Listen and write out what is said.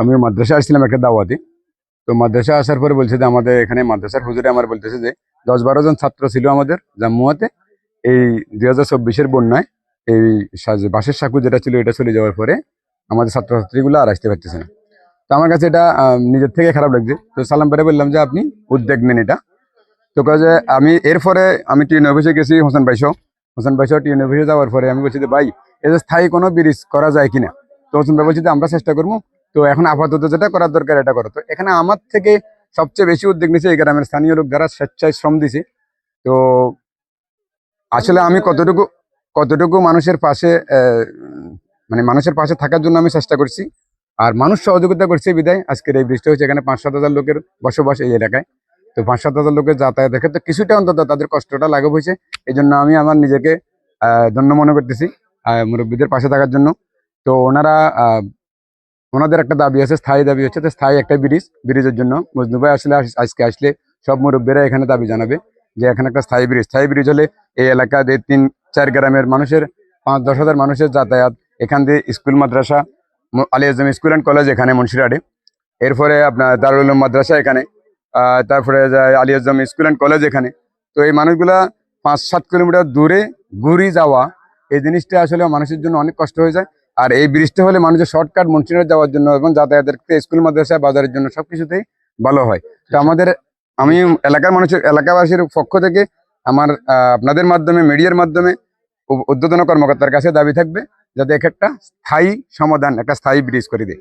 আমি মাদ্রাসা আসছিলাম একটা দাওয়াতে। তো মাদ্রাসা আসার পরে বলছে যে আমাদের এখানে মাদ্রাসার হুজুরে আমার বলতেছে যে দশ বারো জন ছাত্র ছিল আমাদের জাম্মুয়াতে এই দুই হাজার চব্বিশের বন্যায় এই বাঁশের সাঁকু যেটা ছিল এটা চলে যাওয়ার পরে আমাদের ছাত্রছাত্রীগুলো আর আসতে পারতেছে না। তো আমার কাছে এটা নিজের থেকে খারাপ লাগছে। তো সালাম পরে বললাম যে আপনি উদ্যোগ নেন এটা। তো কাজে আমি এরপরে আমি টিউন অফিসে গেছি হোসেন বাইশো হোসেন বাইশো টিউন অফিসে যাওয়ার পরে আমি বলছি যে ভাই যে স্থায়ী কোনো ব্রিজ করা যায় কিনা? তো হোসেন ভাই বলছি যে আমরা চেষ্টা করব তো এখন আপাতত যেটা করার দরকার এটা করো। তো এখানে আমার থেকে সবচেয়ে বেশি উদ্যোগ নিয়েছে এই গ্রামের স্থানীয় লোক যারা স্বেচ্ছায় শ্রম দিছে। তো আসলে আমি কতটুকু কতটুকু মানুষের পাশে মানে মানুষের পাশে থাকার জন্য আমি চেষ্টা করছি। আর মানুষ সহযোগিতা করছে বিদায়। আজকের এই বৃষ্টি হয়েছে এখানে পাঁচ সাত হাজার লোকের বসবাস এই এলাকায়। তো পাঁচ সাত হাজার লোকের যাতায়াতের ক্ষেত্রে কিছুটা অন্তত তাদের কষ্টটা লাঘব হয়েছে। এই জন্য আমি আমার নিজেকে ধন্য মনে করতেছি মুরব্বীদের পাশে থাকার জন্য। তো ওনারা ওনাদের একটা দাবি আছে, স্থায়ী দাবি হচ্ছে স্থায়ী একটা ব্রিজ, ব্রিজের জন্য মজনু ভাই আসলে আস- আজকে আসলে সব মুরব্বীরা এখানে দাবি জানাবে যে এখানে একটা স্থায়ী ব্রিজ। স্থায়ী ব্রিজ হলে এই এলাকার এই তিন, চার গ্রামের মানুষের, পাঁচ, দশ হাজার মানুষের যাতায়াত, এখান দিয়ে school, Madrasa Ali Azam school and college এখানে মুন্সিরাটে এরপরে আপনার দারুল মাদ্রাসা এখানে তারপরে Ali Azam school and college এখানে। তো এই মানুষগুলা পাঁচ, সাত কিলোমিটার দূরে ঘুরি যাওয়া, এই জিনিসটা আসলে মানুষের জন্য অনেক কষ্ট হয়ে যায়। আর এই বৃষ্টি হলে মানুষের শর্টকাট মুন্সিরাট যাওয়ার জন্য এবং যাতায়াতের স্কুল, মাদ্রাসা, বাজারের জন্য সবকিছুতেই ভালো হয়। তো আমাদের, আমি এলাকার মানুষের, এলাকাবাসীর পক্ষ থেকে আমার আপনাদের মাধ্যমে, মিডিয়ার মাধ্যমে উদ্বোধন কর্মকর্তার কাছে দাবি থাকবে, যাতে এক একটা স্থায়ী সমাধান, একটা স্থায়ী ব্রিজ করে দেয়।